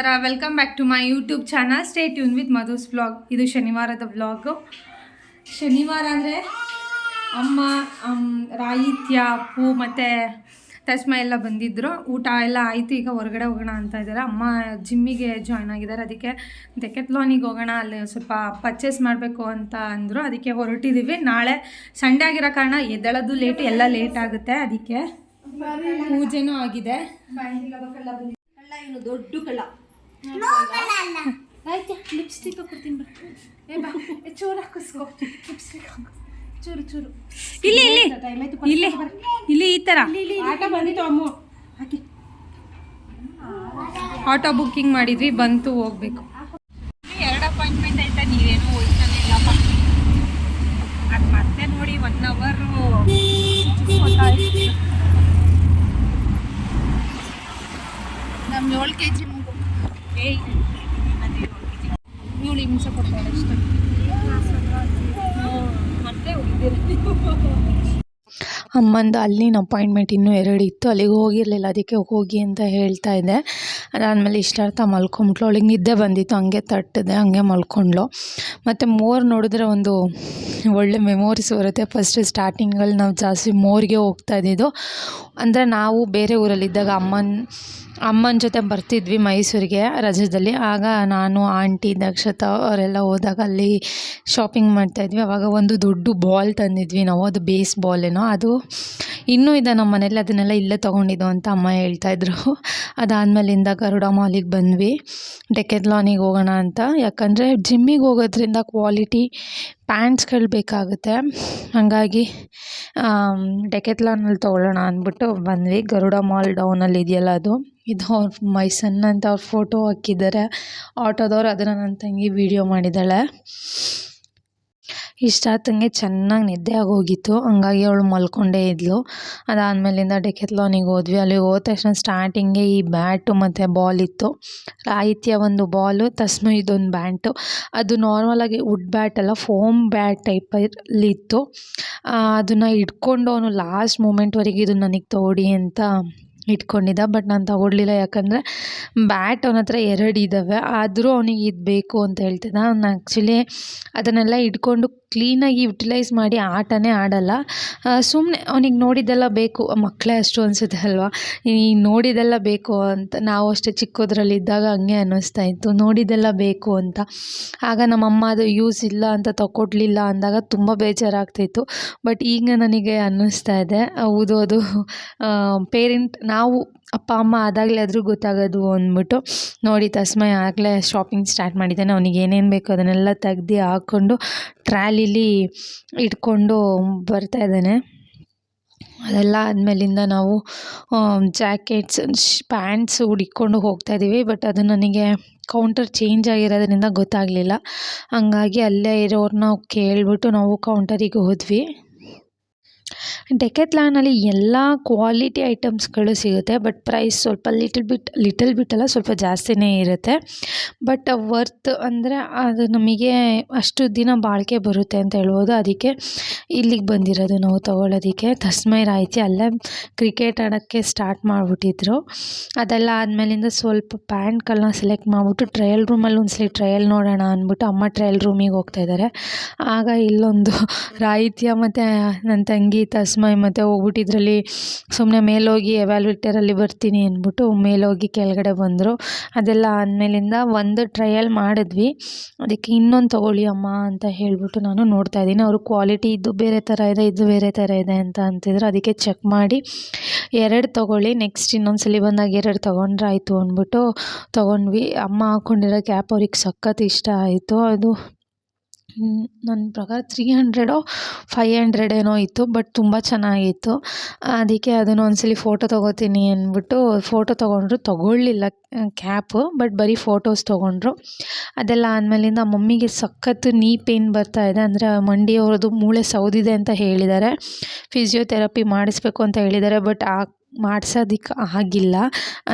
ನಮಸ್ಕಾರ. Welcome back to my YouTube channel stay tune with Madhu's blog ಇದು ಶನಿವಾರದ blog ಶನಿವಾರ ಅಂದರೆ ಅಮ್ಮ ರಾಯಿತ್ಯ ಅಪ್ಪು ಮತ್ತು ತಸ್ಮ ಎಲ್ಲ ಬಂದಿದ್ದರು ಊಟ ಎಲ್ಲ ಆಯಿತು, ಈಗ ಹೊರಗಡೆ ಹೋಗೋಣ ಅಂತ ಇದ್ದಾರೆ. ಅಮ್ಮ ಜಿಮ್ಮಿಗೆ ಜಾಯ್ನ್ ಆಗಿದ್ದಾರೆ. ಅದಕ್ಕೆ ಡೆಕೆತ್ಲಾನಿಗೆ ಹೋಗೋಣ. ಅಲ್ಲಿ ಸ್ವಲ್ಪ ಪರ್ಚೇಸ್ ಮಾಡಬೇಕು ಅಂತ ಅಂದರು. ಅದಕ್ಕೆ ಹೊರಟಿದ್ದೀವಿ ನಾಳೆ ಸಂಡೇ ಆಗಿರೋ ಕಾರಣ ಎದ್ದೇಳೋದು ಲೇಟ್ ಎಲ್ಲ ಲೇಟ್ ಆಗುತ್ತೆ. ಅದಕ್ಕೆ ಪೂಜೆನೂ ಆಗಿದೆ. ಕಳ್ಳ ಇವನು ದೊಡ್ಡ ಕಳ್ಳ? ಆಯ್ತಾ ಲಿಪ್ಸ್ಟಿಕ್ ಹಾಕೊಡ್ತೀನಿ ಬಾ. ಏ ಬಾ. ಚೂರು ಹಾಕಿಸ್ಕೊ ಲಿಪ್ಸ್ಟಿಕ್ ಹಾಕು. ಚೂರು ಚೂರು. ಇಲ್ಲಿ ಇಲ್ಲಿ. ಇಲ್ಲಿ. ಇಲ್ಲಿ ಈ ಥರ ಆಟ ಬಂದಿತ್ತು ಅಮ್ಮ. ಹಾಕಿ. ಆಟೋ ಬುಕ್ಕಿಂಗ್ ಮಾಡಿದ್ವಿ ಬಂತು ಹೋಗ್ಬೇಕು ಎರಡು ಅಪಾಯಿಂಟ್ಮೆಂಟ್ ಆಯ್ತಾ ನೀವೇನು ಹೋಯ್ತಾನೆ ಇಲ್ಲಪ್ಪ ಅದು ಮತ್ತೆ ನೋಡಿ ಒನ್ ಅವರು ನಮ್ಮ ಏಳು ಕೆ ಜಿ ಮಗು ಏಯ್ ಅದು ಏಳು ಕೆ ಜಿ ಇವಳು ಹಿಂಸೆ ಕೊಡ್ತಾಳೆ ಅಷ್ಟೇ ಮತ್ತೆ ಉಳಿದಿರ ಅಮ್ಮಂದು ಅಲ್ಲಿನ ಅಪಾಯಿಂಟ್ಮೆಂಟ್ ಇನ್ನೂ ಎರಡು ಇತ್ತು. ಅಲ್ಲಿಗೆ ಹೋಗಿರಲಿಲ್ಲ. ಅದಕ್ಕೆ ಹೋಗಿ ಅಂತ ಹೇಳ್ತಾ ಇದ್ದೆ. ಅದಾದಮೇಲೆ ಇಷ್ಟಾರ್ಥ ಮಲ್ಕೊಂಬಿಟ್ಲು. ಅವಳಿಗೆ ನಿದ್ದೆ ಬಂದಿತ್ತು. ಹಂಗೆ ತಟ್ಟಿದೆ. ಹಂಗೆ ಮಲ್ಕೊಂಡ್ಳು. ಮತ್ತು ಮೋರ್ ನೋಡಿದ್ರೆ ಒಂದು ಒಳ್ಳೆ ಮೆಮೊರೀಸ್ ಬರುತ್ತೆ. ಫಸ್ಟ್ ಸ್ಟಾರ್ಟಿಂಗಲ್ಲಿ ನಾವು ಜಾಸ್ತಿ ಮೋರಿಗೆ ಹೋಗ್ತಾ ಇದ್ದಿದ್ದು. ಅಂದರೆ ನಾವು ಬೇರೆ ಊರಲ್ಲಿದ್ದಾಗ ಅಮ್ಮನ ಅಮ್ಮನ ಜೊತೆ ಬರ್ತಿದ್ವಿ ಮೈಸೂರಿಗೆ, ರಜದಲ್ಲಿ. ಆಗ ನಾನು, ಆಂಟಿ, ದಕ್ಷತಾ ಅವರೆಲ್ಲ ಹೋದಾಗ ಅಲ್ಲಿ ಶಾಪಿಂಗ್ ಮಾಡ್ತಾಯಿದ್ವಿ ಅವಾಗ ಒಂದು ದೊಡ್ಡ ಬಾಲ್ ತಂದಿದ್ವಿ ನಾವು. ಅದು ಬೇಸ್ ಬಾಲೇನೋ ಅದು ಇನ್ನೂ ಇದೆ ನಮ್ಮ ಮನೇಲಿ ಅದನ್ನೆಲ್ಲ ಇಲ್ಲೇ ತೊಗೊಂಡಿದ್ದು ಅಂತ ಅಮ್ಮ ಹೇಳ್ತಾಯಿದ್ರು ಅದಾದಮೇಲಿಂದ ಗರುಡ ಮಾಲಿಗೆ ಬಂದ್ವಿ. ಡೆಕೆತ್ಲಾನಿಗೆ ಹೋಗೋಣ ಅಂತ. ಯಾಕಂದರೆ ಜಿಮ್ಮಿಗೆ ಹೋಗೋದ್ರಿಂದ ಕ್ವಾಲಿಟಿ ಪ್ಯಾಂಟ್ಸ್ಗಳು ಬೇಕಾಗುತ್ತೆ. ಹಾಗಾಗಿ ಡೆಕೆತ್ಲಾನಲ್ಲಿ ತೊಗೊಳ್ಳೋಣ ಅಂದ್ಬಿಟ್ಟು ಬಂದ್ವಿ. ಗರುಡ ಮಾಲ್ ಡೌನಲ್ಲಿ ಇದೆಯಲ್ಲ ಅದು. ಇದು ಅವ್ರ ಮೈ ಅಂತ ಅವ್ರ ಫೋಟೋ ಹಾಕಿದ್ದಾರೆ. ಆಟೋದವ್ರು ಅದನ್ನು ನನ್ನ ತಂಗಿ ವೀಡಿಯೋ ಮಾಡಿದ್ದಾಳೆ. ಇಷ್ಟಾತಂಗೆ ಚೆನ್ನಾಗಿ ನಿದ್ದೆ ಆಗೋಗಿತ್ತು. ಹಂಗಾಗಿ ಅವಳು ಮಲ್ಕೊಂಡೇ ಇದ್ಲು. ಅದಾದಮೇಲಿಂದ ಡೆಕೆತ್ಲಾನಿಗೆ ಹೋದ್ವಿ. ಅಲ್ಲಿಗೆ ಹೋದ ತಕ್ಷಣ ಸ್ಟಾರ್ಟಿಂಗೇ ಈ ಬ್ಯಾಟು ಮತ್ತು ಬಾಲ್ ಇತ್ತು. ರಾಹಿತ್ಯ ಒಂದು ಬಾಲು ತಸ್ಮ ಇದೊಂದು ಬ್ಯಾಟು ಅದು ನಾರ್ಮಲಾಗಿ ವುಡ್ ಬ್ಯಾಟ್ ಅಲ್ಲ ಫೋಮ್ ಬ್ಯಾಟ್ ಟೈಪಲ್ಲಿ ಇತ್ತು. ಅದನ್ನು ಇಟ್ಕೊಂಡು ಅವನು ಲಾಸ್ಟ್ ಮೂಮೆಂಟ್ವರೆಗೆ ಇದು ನನಗೆ ತೋಡಿ ಅಂತ ಇಟ್ಕೊಂಡಿದ್ದ. ಬಟ್ ನಾನು ತಗೊಡ್ಲಿಲ್ಲ. ಯಾಕಂದರೆ ಬ್ಯಾಟ್ ಅವನ ಹತ್ರ ಎರಡು ಇದ್ದಾವೆ ಆದರೂ ಅವನಿಗೆ ಇದು ಬೇಕು ಅಂತ ಹೇಳ್ತಿದ್ದ. ಅವ್ನು ಆ್ಯಕ್ಚುಲಿ ಅದನ್ನೆಲ್ಲ ಇಟ್ಕೊಂಡು ಕ್ಲೀನಾಗಿ ಯುಟಿಲೈಸ್ ಮಾಡಿ ಆಟನೇ ಆಡಲ್ಲ. ಸುಮ್ಮನೆ ಅವನಿಗೆ ನೋಡಿದ್ದೆಲ್ಲ ಬೇಕು, ಮಕ್ಕಳೇ ಅಷ್ಟು ಅನಿಸುತ್ತೆ ಅಲ್ವಾ? ಈ ನೋಡಿದ್ದೆಲ್ಲ ಬೇಕು ಅಂತ, ನಾವು ಅಷ್ಟೇ ಚಿಕ್ಕದ್ರಲ್ಲಿದ್ದಾಗ ಹಂಗೆ ಅನ್ನಿಸ್ತಾ ಇತ್ತು. ನೋಡಿದ್ದೆಲ್ಲ ಬೇಕು ಅಂತ. ಆಗ ನಮ್ಮಮ್ಮ ಅದು ಯೂಸ್ ಇಲ್ಲ ಅಂತ ತಗೊಡ್ಲಿಲ್ಲ ಅಂದಾಗ ತುಂಬ ಬೇಜಾರಾಗ್ತಿತ್ತು ಬಟ್ ಈಗ ನನಗೆ ಅನ್ನಿಸ್ತಾ ಇದೆ. ಹೌದು, ಅದು ಪೇರೆಂಟ್, ನಾವು ಅಪ್ಪ, ಅಮ್ಮ ಆದಾಗಲೇ ಆದರೂ ಗೊತ್ತಾಗೋದು ಅಂದ್ಬಿಟ್ಟು ನೋಡಿ ತಸ್ಮಯ ಆಗಲೇ ಶಾಪಿಂಗ್ ಸ್ಟಾರ್ಟ್ ಮಾಡಿದ್ದಾನೆ. ಅವನಿಗೆ ಏನೇನು ಬೇಕು ಅದನ್ನೆಲ್ಲ ತೆಗ್ದು ಹಾಕ್ಕೊಂಡು ಟ್ರಾಲಿಲಿ ಇಟ್ಕೊಂಡು ಬರ್ತಾ ಇದ್ದಾನೆ. ಅದೆಲ್ಲ ಆದಮೇಲಿಂದ ನಾವು ಜಾಕೆಟ್ಸ್ ಪ್ಯಾಂಟ್ಸ್ ಹುಡಿಕೊಂಡು ಹೋಗ್ತಾ ಇದ್ದೀವಿ. ಬಟ್ ಅದು ನನಗೆ ಕೌಂಟರ್ ಚೇಂಜ್ ಆಗಿರೋದ್ರಿಂದ ಗೊತ್ತಾಗಲಿಲ್ಲ. ಹಂಗಾಗಿ ಅಲ್ಲೇ ಇರೋರನ್ನ ಕೇಳಿಬಿಟ್ಟು ನಾವು ಕೌಂಟರಿಗೆ ಹೋದ್ವಿ. ಡೆಕೆತ್ಲಾನಲ್ಲಿ ಎಲ್ಲ ಕ್ವಾಲಿಟಿ ಐಟಮ್ಸ್ಗಳು ಸಿಗುತ್ತೆ ಬಟ್ ಪ್ರೈಸ್ ಸ್ವಲ್ಪ ಲಿಟಲ್ ಬಿಟ್ ಲಿಟಲ್ ಬಿಟ್ ಅಲ್ಲ, ಸ್ವಲ್ಪ ಜಾಸ್ತಿನೇ ಇರುತ್ತೆ. ಬಟ್ ವರ್ತ್ ಅಂದರೆ ಅದು ನಮಗೆ ಅಷ್ಟು ದಿನ ಬಾಳಿಕೆ ಬರುತ್ತೆ ಅಂತ ಹೇಳ್ಬೋದು. ಅದಕ್ಕೆ ಇಲ್ಲಿಗೆ ಬಂದಿರೋದು ನಾವು ತೊಗೊಳೋದಕ್ಕೆ. ತಸ್ಮೈ ರಾಯ್ತಿ ಅಲ್ಲೇ ಕ್ರಿಕೆಟ್ ಆಡೋಕ್ಕೆ ಸ್ಟಾರ್ಟ್ ಮಾಡಿಬಿಟ್ಟಿದ್ರು. ಅದೆಲ್ಲ ಆದಮೇಲಿಂದ ಸ್ವಲ್ಪ ಪ್ಯಾಂಟ್ಗಳನ್ನ ಸೆಲೆಕ್ಟ್ ಮಾಡಿಬಿಟ್ಟು ಟ್ರಯಲ್ ರೂಮಲ್ಲಿ ಒಂದ್ಸಲಿ ಟ್ರಯಲ್ ನೋಡೋಣ ಅಂದ್ಬಿಟ್ಟು ಅಮ್ಮ ಟ್ರಯಲ್ ರೂಮಿಗೆ ಹೋಗ್ತಾ ಇದ್ದಾರೆ. ಆಗ ಇಲ್ಲೊಂದು ರಾಹಿತ್ಯ ಮತ್ತು ನನ್ನ ತಂಗಿ ತಸ್ಮೈ ಮತ್ತು ಹೋಗ್ಬಿಟ್ಟು ಇದರಲ್ಲಿ ಸುಮ್ಮನೆ ಮೇಲೋಗಿ ಎವ್ಯಾಲ್ಯೂಟರಲ್ಲಿ ಬರ್ತೀನಿ ಅಂದ್ಬಿಟ್ಟು ಮೇಲೋಗಿ ಕೆಳಗಡೆ ಬಂದರು. ಅದೆಲ್ಲ ಆದಮೇಲಿಂದ ಒಂದು ಟ್ರಯಲ್ ಮಾಡಿದ್ವಿ. ಅದಕ್ಕೆ ಇನ್ನೊಂದು ತೊಗೊಳ್ಳಿ ಅಮ್ಮ ಅಂತ ಹೇಳಿಬಿಟ್ಟು ನಾನು ನೋಡ್ತಾ ಇದ್ದೀನಿ. ಅವರು ಕ್ವಾಲಿಟಿ ಇದು ಬೇರೆ ಥರ ಇದೆ, ಇದು ಬೇರೆ ಥರ ಇದೆ ಅಂತ ಅಂತಿದ್ರು. ಅದಕ್ಕೆ ಚೆಕ್ ಮಾಡಿ. ಎರಡು ತೊಗೊಳ್ಳಿ ನೆಕ್ಸ್ಟ್ ಇನ್ನೊಂದು ಸಲ ಬಂದಾಗ ಎರಡು ತೊಗೊಂಡ್ರೆ ಆಯಿತು ಅಂದ್ಬಿಟ್ಟು ತೊಗೊಂಡ್ವಿ. ಅಮ್ಮ ಹಾಕ್ಕೊಂಡಿರೋ ಕ್ಯಾಪ್ ಅವ್ರಿಗೆ ಸಖತ್ ಇಷ್ಟ ಆಯಿತು. ಅದು ನನ್ನ ಪ್ರಕಾರ ತ್ರೀ ಹಂಡ್ರೆಡೋ ಫೈ ಹಂಡ್ರೆಡ್ ಏನೋ ಇತ್ತು ಬಟ್ ತುಂಬ ಚೆನ್ನಾಗಿತ್ತು. ಅದಕ್ಕೆ ಅದನ್ನು ಒಂದ್ಸಲಿ ಫೋಟೋ ತೊಗೋತೀನಿ ಅಂದ್ಬಿಟ್ಟು ಫೋಟೋ ತೊಗೊಂಡ್ರು, ತೊಗೊಳ್ಳಿಲ್ಲ ಕ್ಯಾಪು ಬಟ್ ಬರೀ ಫೋಟೋಸ್ ತೊಗೊಂಡ್ರು. ಅದೆಲ್ಲ ಆದಮೇಲಿಂದ ಮಮ್ಮಿಗೆ ಸಖತ್ತು ನೀ ಪೇನ್ ಬರ್ತಾ ಇದೆ, ಅಂದರೆ ಮಂಡಿಯವ್ರದ್ದು ಮೂಳೆ ಸೌದಿದೆ ಅಂತ ಹೇಳಿದ್ದಾರೆ. ಫಿಸಿಯೋಥೆರಪಿ ಮಾಡಿಸ್ಬೇಕು ಅಂತ ಹೇಳಿದ್ದಾರೆ ಬಟ್ ಆ ಮಾಡ್ಸೋದಕ್ಕೆ ಆಗಿಲ್ಲ.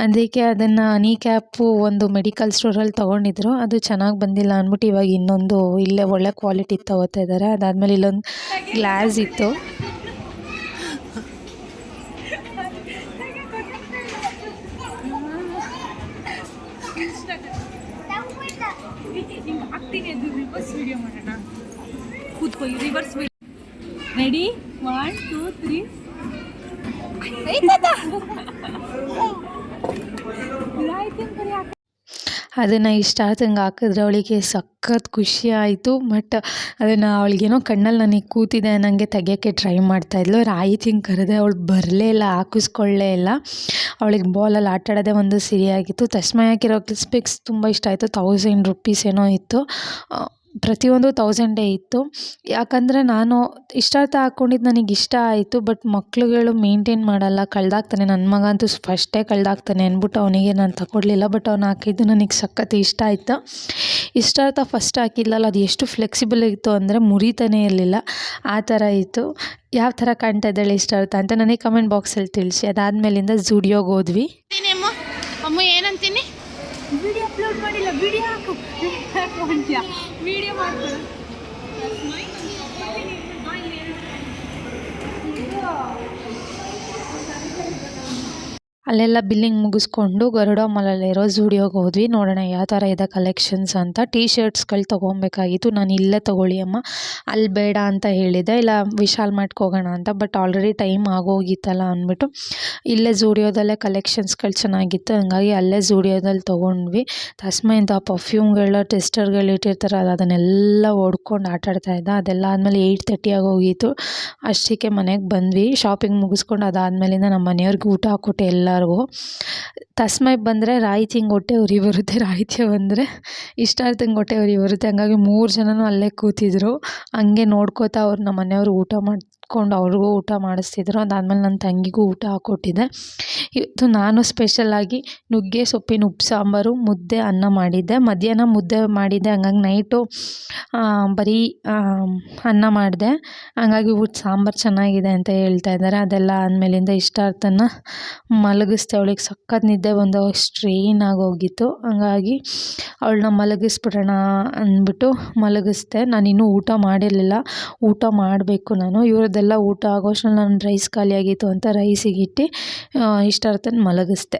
ಅದಕ್ಕೆ ಅದನ್ನು ನೀ ಕ್ಯಾಪು ಒಂದು ಮೆಡಿಕಲ್ ಸ್ಟೋರಲ್ಲಿ ತೊಗೊಂಡಿದ್ರು, ಅದು ಚೆನ್ನಾಗಿ ಬಂದಿಲ್ಲ ಅಂದ್ಬಿಟ್ಟು ಇವಾಗ ಇನ್ನೊಂದು ಇಲ್ಲೇ ಒಳ್ಳೆ ಕ್ವಾಲಿಟಿ ತೊಗೋತಾ ಇದ್ದಾರೆ ಅದಾದಮೇಲೆ ಇಲ್ಲೊಂದು ಗ್ಲಾಸ್ ಇತ್ತು. ರೆಡಿ ಒನ್ ಟೂ ತ್ರೀ ಅದನ್ನು ಇಷ್ಟ ಆದಂಗೆ ಹಾಕಿದ್ರೆ ಅವಳಿಗೆ ಸಖತ್ ಖುಷಿ ಆಯಿತು. ಬಟ್ ಅದನ್ನು ಅವಳಿಗೇನೋ ಕಣ್ಣಲ್ಲಿ ನನಗೆ ಕೂತಿದೆ ನನಗೆ ತೆಗೆಯೋಕ್ಕೆ ಟ್ರೈ ಮಾಡ್ತಾಯಿದ್ಲು ರಾಯಿತಿಂಗ್ ಕರೆದೆ ಅವಳು ಬರಲೇ ಇಲ್ಲ, ಹಾಕಿಸ್ಕೊಳ್ಳೇ ಇಲ್ಲ. ಅವಳಿಗೆ ಬಾಲಲ್ಲಿ ಆಟ ಆಡೋದೇ ಒಂದು ಸಿರಿಯಾಗಿತ್ತು ತಸ್ಮಯ ಹಾಕಿರೋ ಸ್ಪೆಕ್ಸ್ ತುಂಬ ಇಷ್ಟ ಆಯಿತು. ತೌಸಂಡ್ ರುಪೀಸ್ ಏನೋ ಇತ್ತು. ಪ್ರತಿಯೊಂದು ತೌಸಂಡೇ ಇತ್ತು. ಯಾಕಂದರೆ ನಾನು ಇಷ್ಟಾರ್ಥ ಹಾಕ್ಕೊಂಡಿದ್ದು ನನಗೆ ಇಷ್ಟ ಆಯಿತು ಬಟ್ ಮಕ್ಳುಗಳು ಮೇಂಟೈನ್ ಮಾಡಲ್ಲ ಕಳ್ದಾಕ್ತಾನೆ. ನನ್ನ ಮಗ ಅಂತೂ ಫಸ್ಟೇ ಕಳ್ದಾಕ್ತಾನೆ ಅಂದ್ಬಿಟ್ಟು ಅವನಿಗೆ ನಾನು ತಗೊಡ್ಲಿಲ್ಲ ಬಟ್ ಅವ್ನು ಹಾಕಿದ್ದು ನನಗೆ ಸಖತ್ತು ಇಷ್ಟ ಆಯಿತು. ಇಷ್ಟಾರ್ಥ ಫಸ್ಟ್ ಹಾಕಿಲ್ಲಲ್ಲ ಅದು ಎಷ್ಟು ಫ್ಲೆಕ್ಸಿಬಲ್ ಇತ್ತು ಅಂದರೆ ಮುರಿತಾನೇ ಇರಲಿಲ್ಲ. ಆ ಥರ ಇತ್ತು. ಯಾವ ಥರ ಕಾಣ್ತಾ ಇದ್ದಾಳೆ ಇಷ್ಟಾರ್ಥ ಅಂತ ನನಗೆ ಕಮೆಂಟ್ ಬಾಕ್ಸಲ್ಲಿ ತಿಳಿಸಿ. ಅದಾದಮೇಲಿಂದ ಝುಡಿಯೋಗೆ ಹೋದ್ವಿ. ಅಮ್ಮ ಅಮ್ಮ ಏನಂತೀನಿ? ವಿಡಿಯೋ ಅಪ್ಲೋಡ್ ಮಾಡಿಲ್ಲ ವಿಡಿಯೋ ಹಾಕು. ಹಾಕು ವಿಡಿಯೋ ಮಾಡ್ತಾರೆ ಅಲ್ಲೆಲ್ಲ ಬಿಲ್ಲಿಂಗ್ ಮುಗಿಸ್ಕೊಂಡು ಗರುಡ ಮಾಲಲ್ಲಿರೋ ಝೂಡಿಯೋಗೆ ಹೋದ್ವಿ. ನೋಡೋಣ ಯಾವ ಥರ ಇದೆ ಕಲೆಕ್ಷನ್ಸ್ ಅಂತ. ಟೀ ಶರ್ಟ್ಸ್ಗಳು ತೊಗೊಬೇಕಾಗಿತ್ತು ನಾನು ಇಲ್ಲೇ ತೊಗೊಳ್ಳಿ ಅಮ್ಮ. ಅಲ್ಲಿ ಬೇಡ ಅಂತ ಹೇಳಿದೆ ಇಲ್ಲ, ವಿಶಾಲ್ ಮಾರ್ಟ್ಗೆ ಹೋಗೋಣ ಅಂತ. ಬಟ್ ಆಲ್ರೆಡಿ ಟೈಮ್ ಆಗೋಗಿತ್ತಲ್ಲ ಅಂದ್ಬಿಟ್ಟು ಇಲ್ಲೇ ಝೂಡಿಯೋದಲ್ಲೇ ಕಲೆಕ್ಷನ್ಸ್ಗಳು ಚೆನ್ನಾಗಿತ್ತು. ಹಂಗಾಗಿ ಅಲ್ಲೇ ಝೂಡಿಯೋದಲ್ಲಿ ತೊಗೊಂಡ್ವಿ. ಇಂಥ ಪರ್ಫ್ಯೂಮ್ಗಳ ಟೆಸ್ಟರ್ಗಳು ಇಟ್ಟಿರ್ತಾರಲ್ಲ, ಅದನ್ನೆಲ್ಲ ಓಡ್ಕೊಂಡು ಆಟಾಡ್ತಾ ಇದ್ದ. ಅದೆಲ್ಲ ಆದಮೇಲೆ ಏಯ್ಟ್ ತರ್ಟಿ ಆಗೋಗಿತ್ತು ಅಷ್ಟಕ್ಕೆ ಮನೆಗೆ ಬಂದ್ವಿ. ಶಾಪಿಂಗ್ ಮುಗಿಸ್ಕೊಂಡು ಅದಾದಮೇಲಿಂದ ನಮ್ಮ ಮನೆಯವ್ರಿಗೆ ಊಟ ಹಾಕ್ಕೊಟ್ಟೆ. ಎಲ್ಲರಿಗೂ ತಸ್ಮೈ ಬಂದರೆ ರಾಯಿತಿಂಗ್ ಹೊಟ್ಟೆ ಉರಿ ಬರುತ್ತೆ. ರಾಯಿತಿ ಬಂದರೆ ಇಷ್ಟಾರ್ಥಂಗೆ ಹೊಟ್ಟೆ ಉರಿ ಬರುತ್ತೆ. ಹಂಗಾಗಿ ಮೂರು ಜನನೂ ಅಲ್ಲೇ ಕೂತಿದ್ರು. ಹಂಗೆ ನೋಡ್ಕೋತಾ ಅವ್ರು ನಮ್ಮ ಮನೆಯವರು ಊಟ ಮಾಡ್ಕೊಂಡು ಅವ್ರಿಗೂ ಊಟ ಮಾಡಿಸ್ತಿದ್ರು. ಅದಾದಮೇಲೆ ನನ್ನ ತಂಗಿಗೂ ಊಟ ಹಾಕ್ಕೊಟ್ಟಿದ್ದೆ ಇವತ್ತು ನಾನು ಸ್ಪೆಷಲಾಗಿ ನುಗ್ಗೆ, ಸೊಪ್ಪಿನ ಉಪ್ಪು, ಸಾಂಬಾರು, ಮುದ್ದೆ, ಅನ್ನ ಮಾಡಿದ್ದೆ. ಮಧ್ಯಾಹ್ನ ಮುದ್ದೆ ಮಾಡಿದ್ದೆ. ಹಂಗಾಗಿ ನೈಟು ಬರೀ ಅನ್ನ ಮಾಡಿದೆ. ಹಂಗಾಗಿ ಇವತ್ತು ಸಾಂಬಾರು ಚೆನ್ನಾಗಿದೆ ಅಂತ ಹೇಳ್ತಾ ಇದ್ದಾರೆ. ಅದೆಲ್ಲ ಆದಮೇಲಿಂದ ಇಷ್ಟಾರ್ಥನ ಮಲಗಿಸ್ದೆ. ಅವಳಿಗೆ ಸಖತ್ ನಿದ್ದೆ ಬಂದು ಸ್ಟ್ರೈನ್ ಆಗೋಗಿತ್ತು. ಹಂಗಾಗಿ ಅವಳನ್ನ ಮಲಗಿಸ್ಬಿಡೋಣ ಅಂದ್ಬಿಟ್ಟು ಮಲಗಿಸ್ದೆ. ನಾನು ಇನ್ನೂ ಊಟ ಮಾಡಿರಲಿಲ್ಲ. ಊಟ ಮಾಡಬೇಕು ನಾನು. ಇವ್ರದ್ದೆಲ್ಲ ಊಟ ಆಗೋಷ್ಟ್ರಲ್ಲಿ ನನ್ನ ರೈಸ್ ಖಾಲಿಯಾಗಿತ್ತು ಅಂತ ರೈಸಿಗೆ ರೈಸಿಗಿಟ್ಟು ಇಷ್ಟಾರ್ಥನ ಮಲಗಿಸ್ದೆ.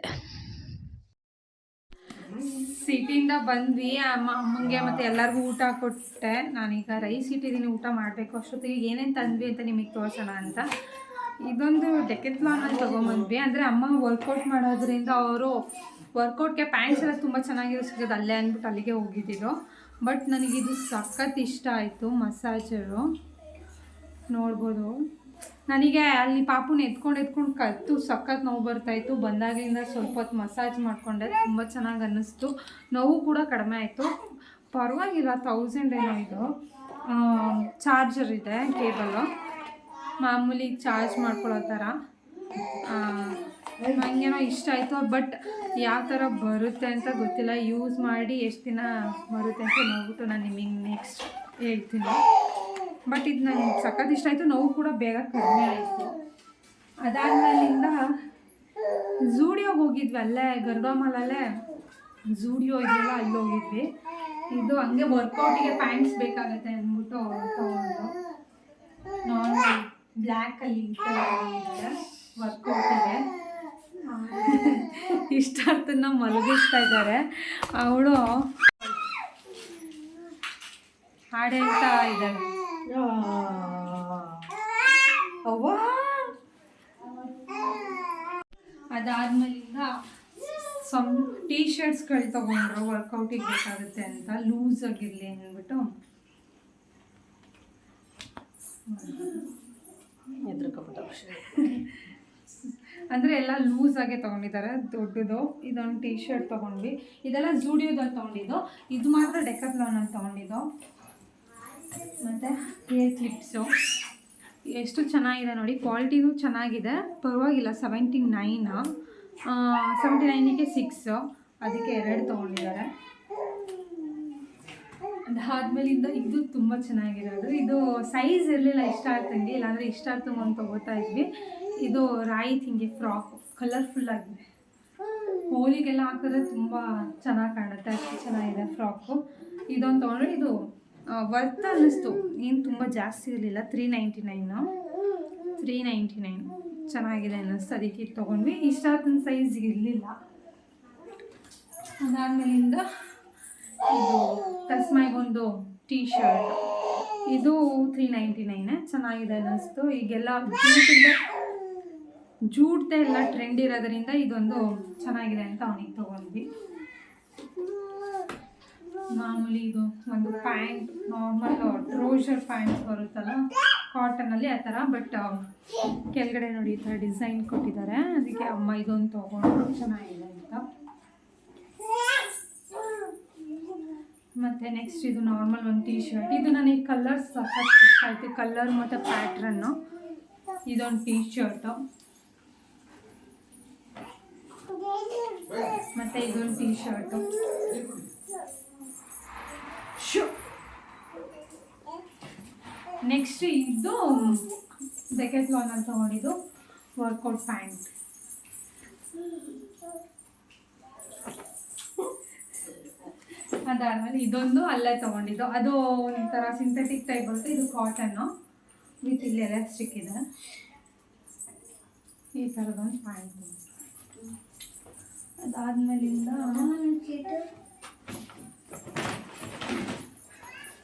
ಸಿಟಿಯಿಂದ ಬಂದ್ವಿ, ಅಮ್ಮ, ಅಮ್ಮಂಗೆ ಮತ್ತು ಎಲ್ಲರಿಗೂ ಊಟ ಕೊಟ್ಟೆ. ನಾನೀಗ ರೈಸ್ ಇಟ್ಟಿದ್ದೀನಿ, ಊಟ ಮಾಡಬೇಕು. ಅಷ್ಟೊತ್ತಿಗೆ ಏನೇನು ತಂದ್ವಿ ಅಂತ ನಿಮಗೆ ತೋರಿಸೋಣ ಅಂತ. ಇದೊಂದು ಡೆಕೆತ್ಲಾನಲ್ಲಿ ತೊಗೊಂಬಂದ್ವಿ. ಅಂದರೆ ಅಮ್ಮ ವರ್ಕೌಟ್ ಮಾಡೋದ್ರಿಂದ ಅವರು ವರ್ಕೌಟ್ಗೆ ಪ್ಯಾಂಟ್ಸ್ ಎಲ್ಲ ತುಂಬ ಚೆನ್ನಾಗಿರೋ ಸಿಗೋದು ಅಲ್ಲೇ ಅಂದ್ಬಿಟ್ಟು ಅಲ್ಲಿಗೆ ಹೋಗಿದ್ದಿದ್ದು. ಬಟ್ ನನಗಿದು ಸಖತ್ ಇಷ್ಟ ಆಯಿತು ಮಸಾಜರು ನೋಡ್ಬೋದು. ನನಗೆ ಅಲ್ಲಿ ಪಾಪುನ ಎತ್ಕೊಂಡು ಎತ್ಕೊಂಡು ಕತ್ತು ಸಖತ್ ನೋವು ಬರ್ತಾಯಿತ್ತು. ಬಂದಾಗಿಂದ ಸ್ವಲ್ಪ ಹೊತ್ತು ಮಸಾಜ್ ಮಾಡಿಕೊಂಡೆ. ತುಂಬ ಚೆನ್ನಾಗಿ ಅನ್ನಿಸ್ತು. ನೋವು ಕೂಡ ಕಡಿಮೆ ಆಯಿತು. ಪರವಾಗಿಲ್ಲ ತೌಸಂಡ್ ಏನೋ ಇದು. ಚಾರ್ಜರ್ ಇದೆ ಕೇಬಲ್ಲು ಮಾಮೂಲಿ ಚಾರ್ಜ್ ಮಾಡ್ಕೊಳ್ಳೋ ಥರ. ನನಗೇನೋ ಇಷ್ಟ ಆಯಿತು. ಬಟ್ ಯಾವ ಥರ ಬರುತ್ತೆ ಅಂತ ಗೊತ್ತಿಲ್ಲ. ಯೂಸ್ ಮಾಡಿ ಎಷ್ಟು ದಿನ ಬರುತ್ತೆ ಅಂತ ನೋಡ್ಬಿಟ್ಟು ನಾನು ನಿಮಗೆ ನೆಕ್ಸ್ಟ್ ಹೇಳ್ತೀನಿ. ಬಟ್ ಇದು ನನಗೆ ಸಖತ್ ಇಷ್ಟ ಆಯಿತು, ನೋವು ಕೂಡ ಬೇಗ ಕಡಿಮೆ ಆಯಿತು. ಅದಾದ್ಮೇಲಿಂದ ಝೂಡಿಯೋಗೆ ಹೋಗಿದ್ವಿ ಅಲ್ಲೇ, ಗರ್ಗಾಮಲಲ್ಲೇ. ಝೂಡಿಯೋ ಇದೆಯಲ್ಲ, ಅಲ್ಲಿ ಹೋಗಿದ್ವಿ. ಇದು ಹಂಗೆ ವರ್ಕೌಟಿಗೆ ಪ್ಯಾಂಟ್ಸ್ ಬೇಕಾಗುತ್ತೆ ಅಂದ್ಬಿಟ್ಟು ತೊಗೊಂಡು ನಾರ್ಮಲ್ ಬ್ಲ್ಯಾಕಲ್ಲಿ ವರ್ಕೌಟಿಗೆ ಇಷ್ಟಾರ್ಥನ ಮಲಗಿಸ್ತಾ ಇದ್ದಾರೆ. ಅವಳು ಹಾಡು ಹೇಳ್ತಾ ಇದ್ದಾಳೆ. ಅವ್ವ ಅದಾದ್ಮೇಲಿಂದ ಸಮ್ ಟೀ ಶರ್ಟ್ಸ್ಗಳು ತೊಗೊಂಡ್ರು ವರ್ಕೌಟಿಗೆ ಬೇಕಾಗುತ್ತೆ ಅಂತ. ಲೂಸ್ ಆಗಿರಲಿ ಅಂದ್ಬಿಟ್ಟು. ಅಂದರೆ ಎಲ್ಲ ಲೂಸ್ ಆಗಿ ತೊಗೊಂಡಿದ್ದಾರೆ ದೊಡ್ಡದು. ಇದೊಂದು ಟೀ ಶರ್ಟ್ ತೊಗೊಂಡ್ವಿ. ಇದೆಲ್ಲ ಜೂಡಿಯೋದಲ್ಲಿ ತೊಗೊಂಡಿದ್ದು. ಇದು ಮಾತ್ರ ಡೆಕಪ್ಲೋನಲ್ಲಿ ತೊಗೊಂಡಿದ್ದು. ಮತ್ತು ಹೇರ್ ಕ್ಲಿಪ್ಸು ಎಷ್ಟು ಚೆನ್ನಾಗಿದೆ ನೋಡಿ ಕ್ವಾಲಿಟಿನೂ ಚೆನ್ನಾಗಿದೆ. ಪರವಾಗಿಲ್ಲ ಸೆವೆಂಟಿ ನೈನ್ ಸೆವೆಂಟಿ ನೈನಿಗೆ ಸಿಕ್ಸು ಅದಕ್ಕೆ ಎರಡು ತೊಗೊಂಡಿದ್ದಾರೆ. ಅದಾದ್ಮೇಲಿಂದ ಇದು ತುಂಬ ಚೆನ್ನಾಗಿರೋದು. ಇದು ಸೈಜ್ ಇರಲಿಲ್ಲ, ಇಷ್ಟ ಆಗ್ತಂಗೆ ಇಲ್ಲಾಂದರೆ ಇಷ್ಟ ಆಗ್ತು ಅಂತ ತಗೋತಾ ಇದ್ವಿ. ಇದು ರಾಯಿ ತಿಂಗೆ ಫ್ರಾಕ್ ಕಲರ್ಫುಲ್ ಆಗಿದೆ. ಹೋಲಿಗೆಲ್ಲ ಹಾಕಿದ್ರೆ ತುಂಬ ಚೆನ್ನಾಗಿ ಕಾಣುತ್ತೆ. ಅಷ್ಟು ಚೆನ್ನಾಗಿದೆ ಫ್ರಾಕು ಇದೊಂದು ತೊಗೊಂಡ್ರೆ ಇದು ವರ್ತ್ ಅನ್ನಿಸ್ತು. ಏನು ತುಂಬ ಜಾಸ್ತಿ ಇರಲಿಲ್ಲ. Three ninety nine three ninety nine ಚೆನ್ನಾಗಿದೆ ಅನ್ನಿಸ್ತು. ಅದಕ್ಕೆ ತೊಗೊಂಡ್ವಿ. ಇಷ್ಟ ಆತನ ಸೈಜ್ ಇರಲಿಲ್ಲ. ಅದಾದಮೇಲಿಂದ ಇದು ತಸ್ಮೈಗೊಂದು ಟೀ ಶರ್ಟ್ ಇದು ತ್ರೀ ನೈಂಟಿ ನೈನ್ ಚೆನ್ನಾಗಿದೆ ಅನ್ನಿಸ್ತು. ಈಗೆಲ್ಲ ಜೂಟಿಂದ ಜೂಟ್ದೆ ಎಲ್ಲ ಟ್ರೆಂಡ್ ಇರೋದರಿಂದ ಇದೊಂದು ಚೆನ್ನಾಗಿದೆ ಅಂತ ಅವನಿಗೆ ತಗೊಂಡ್ವಿ. ಮಾಮೂಲಿ ಇದು ಒಂದು ಪ್ಯಾಂಟ್ ನಾರ್ಮಲ್ ಟ್ರೋಷರ್ ಪ್ಯಾಂಟ್ಸ್ ಬರುತ್ತಲ್ಲ ಕಾಟನಲ್ಲಿ ಆ ಥರ ಬಟ್ ಕೆಳಗಡೆ ನೋಡಿ ಈ ಥರ ಡಿಸೈನ್ ಕೊಟ್ಟಿದ್ದಾರೆ. ಅದಕ್ಕೆ ಅಮ್ಮ ಇದೊಂದು ತೊಗೊಂಡು ಚೆನ್ನಾಗಿದೆ ಅಂತ. ಮತ್ತು ನೆಕ್ಸ್ಟ್ ಇದು ನಾರ್ಮಲ್ ಒಂದು ಟೀ ಶರ್ಟ್ ಇದು ನನಗೆ ಕಲರ್ ಸಖತ್ ಇಷ್ಟ ಆಯಿತು. ಕಲರ್ ಮತ್ತು ಪ್ಯಾಟ್ರನ್ನು ಇದೊಂದು ಟೀ ಶರ್ಟು ಮತ್ತು ಇದೊಂದು ಟೀ ಶರ್ಟು ನೆಕ್ಸ್ಟ್ ಇದು ಅಂತ ತಗೊಂಡಿದ್ದು ವರ್ಕೌಟ್ ಪ್ಯಾಂಟ್ ಅದಾದ್ಮೇಲೆ ಇದೊಂದು ಅಲ್ಲೇ ತಗೊಂಡಿದ್ದು. ಅದು ಒಂಥರ ಸಿಂಥೆಟಿಕ್ ಟೈಪ್ ಬರುತ್ತೆ, ಇದು ಕಾಟನ್ನು ವಿತ್ ಇಲ್ಲಿ ಎಲಾಸ್ಟಿಕ್ ಇದೆ. ಈ ಥರದೊಂದು ಪ್ಯಾಂಟ್ ಅದಾದ್ಮೇಲಿಂದ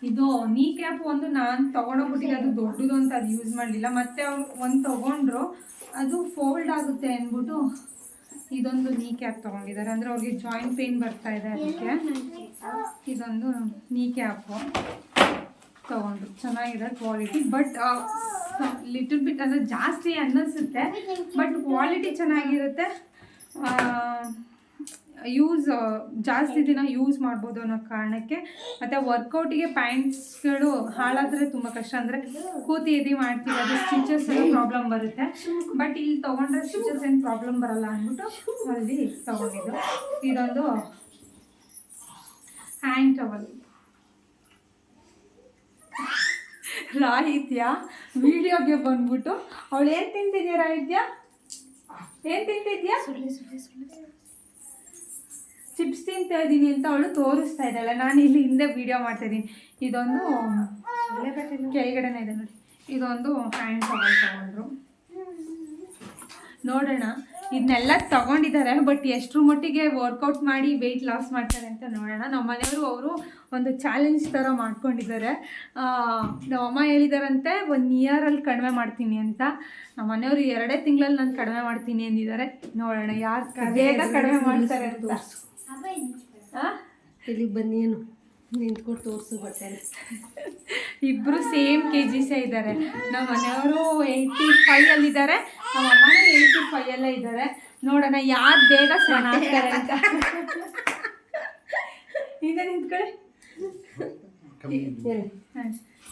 ಇದು ನೀ ಕ್ಯಾಪ್ ಒಂದು ನಾನು ತಗೊಂಡೋಗ್ಬಿಟ್ಟಿಗೆ ಅದು ದೊಡ್ಡದು ಅಂತ ಅದು ಯೂಸ್ ಮಾಡಲಿಲ್ಲ. ಮತ್ತೆ ಒಂದು ತಗೊಂಡ್ರು, ಅದು ಫೋಲ್ಡ್ ಆಗುತ್ತೆ ಅಂದ್ಬಿಟ್ಟು ಇದೊಂದು ನೀ ಕ್ಯಾಪ್ ತೊಗೊಂಡಿದ್ದಾರೆ. ಅಂದರೆ ಅವ್ರಿಗೆ ಜಾಯಿಂಟ್ ಪೇನ್ ಬರ್ತಾ ಇದೆ ಅದಕ್ಕೆ. ಇದೊಂದು ನೀ ಕ್ಯಾಪು ತೊಗೊಂಡ್ರು. ಚೆನ್ನಾಗಿದೆ ಕ್ವಾಲಿಟಿ ಬಟ್ ಲಿಟಲ್ ಬಿಟ್ ಅಂದರೆ ಜಾಸ್ತಿ ಅನ್ನಿಸುತ್ತೆ. ಬಟ್ ಕ್ವಾಲಿಟಿ ಚೆನ್ನಾಗಿರುತ್ತೆ. ಯೂಸ್ ಜಾಸ್ತಿ ದಿನ ಯೂಸ್ ಮಾಡ್ಬೋದು ಅನ್ನೋ ಕಾರಣಕ್ಕೆ ಮತ್ತು ವರ್ಕೌಟಿಗೆ ಪ್ಯಾಂಟ್ಸ್ಗಳು ಹಾಳಾದರೆ ತುಂಬ ಕಷ್ಟ. ಅಂದರೆ ಕೂತಿ ಎದಿ ಮಾಡ್ತೀವಿ ಅದು ಸ್ಟಿಚಸ್ ಎಲ್ಲ ಪ್ರಾಬ್ಲಮ್ ಬರುತ್ತೆ. ಬಟ್ ಇಲ್ಲಿ ತೊಗೊಂಡ್ರೆ ಸ್ಟಿಚಸ್ ಏನು ಪ್ರಾಬ್ಲಮ್ ಬರಲ್ಲ ಅಂದ್ಬಿಟ್ಟು ಅಲ್ಲಿ ತೊಗೊಂಡಿದ್ದು. ಇದೊಂದು ಹ್ಯಾಂಡ್ ಟವಲ್ ರಾಹಿತ್ಯ ವಿಡಿಯೋಗೆ ಬಂದ್ಬಿಟ್ಟು. ಅವಳು ಏನು ತಿಂತಿದ್ಯಾ ರಾಹಿತ್ಯ ಏನು ತಿಂತಿದ್ಯಾ ಚಿಪ್ಸ್ ತಿಂತಾ ಇದ್ದೀನಿ ಅಂತ ಅವಳು ತೋರಿಸ್ತಾ ಇದ್ದಾಳೆ. ನಾನು ಇಲ್ಲಿ ಹಿಂದೆ ವಿಡಿಯೋ ಮಾಡ್ತಾ ಇದ್ದೀನಿ. ಇದೊಂದು ಕೆಳಗಡೆನೇ ಇದೆ ನೋಡಿ. ಇದೊಂದು ಹ್ಯಾಂಡ್ ಟವಲ್ ತಗೊಂಡ್ರು. ನೋಡೋಣ. ಇದನ್ನೆಲ್ಲ ತಗೊಂಡಿದ್ದಾರೆ ಬಟ್ ಎಷ್ಟ್ರ ಮಟ್ಟಿಗೆ ವರ್ಕೌಟ್ ಮಾಡಿ ವೆಯ್ಟ್ ಲಾಸ್ ಮಾಡ್ತಾರೆ ಅಂತ ನೋಡೋಣ. ನಮ್ಮ ಮನೆಯವರು ಅವರು ಒಂದು ಚಾಲೆಂಜ್ ಥರ ಮಾಡ್ಕೊಂಡಿದ್ದಾರೆ. ಆ, ನಮ್ಮ ಅಮ್ಮ ಹೇಳಿದಾರಂತೆ ಒನ್ ಇಯರಲ್ಲಿ ಕಡಿಮೆ ಮಾಡ್ತೀನಿ ಅಂತ. ನಮ್ಮ ಮನೆಯವರು ಎರಡೇ ತಿಂಗಳಲ್ಲಿ ನಾನು ಕಡಿಮೆ ಮಾಡ್ತೀನಿ ಅಂದಿದ್ದಾರೆ. ನೋಡೋಣ ಯಾರು ಬೇಗ ಕಡಿಮೆ ಮಾಡ್ತಾರೆ ಅಂತ? ಇಲ್ಲಿ ಏನು? ನಿಂತ್ಕೊಂಡು ತೋರಿಸು ಬಟ್ಟೆ. ಇಬ್ರು ಸೇಮ್ ಕೆ ಜಿಸೇ ಇದ್ದಾರೆ. ನಮ್ಮ ಮನೆಯವರು ಏಯ್ಟಿ ಫೈವ್ ಅಲ್ಲಿ ಇದ್ದಾರೆ. ನಮ್ಮ ಅಮ್ಮನೂ ಏಯ್ಟಿ ಫೈವ್ ಅಲ್ಲೇ ಇದ್ದಾರೆ. ನೋಡೋಣ ಯಾರು ಬೇಗ ಸಣ್ಣ ಆಗ್ತಾರೆ ಅಂತ ಈಗ ನಿಂತ್ಕೊಳ್ಳಿ.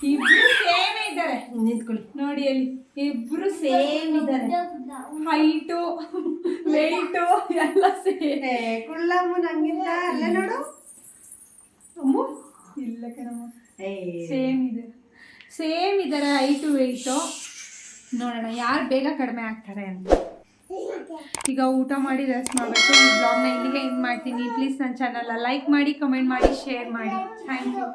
ಇಬ್ರು ಸೇಮ್ ಇದ್ದಾರೆ. ನಿಂತ್ಕೊಳ್ಳಿ. ನೋಡಿ ಅಲ್ಲಿ. ಇಬ್ರು ಸೇಮ್ ಇದ್ದಾರೆ. ಹೈಟು ವೆಯ್ಟು ಎಲ್ಲ ಸೇಮ್. ಕುಳ್ಳಮ್ಮ ನಂಗಿಲ್ಲ ಅಲ್ಲ ನೋಡು. ಅಮ್ಮು? ಇಲ್ಲ ಕಣಮ್ಮ. ಏ. ಸೇಮ್ ಇದೆ. ಸೇಮ್ ಇದ್ದಾರೆ ಹೈಟು ವೆಯ್ಟು ನೋಡೋಣ ಯಾರು ಬೇಗ ಕಡಿಮೆ ಆಗ್ತಾರೆ ಅಂತ. ಈಗ ಊಟ ಮಾಡಿ ರೆಸ್ಟ್ ಮಾಡಬೇಕು. ಈ ಬ್ಲಾಗ್ನ ಇಲ್ಲಿಗೆ ಎಂಡ್ ಮಾಡ್ತೀನಿ. ಪ್ಲೀಸ್ ನನ್ನ ಚಾನಲ್ನ ಲೈಕ್ ಮಾಡಿ ಕಮೆಂಟ್ ಮಾಡಿ ಶೇರ್ ಮಾಡಿ. Thank you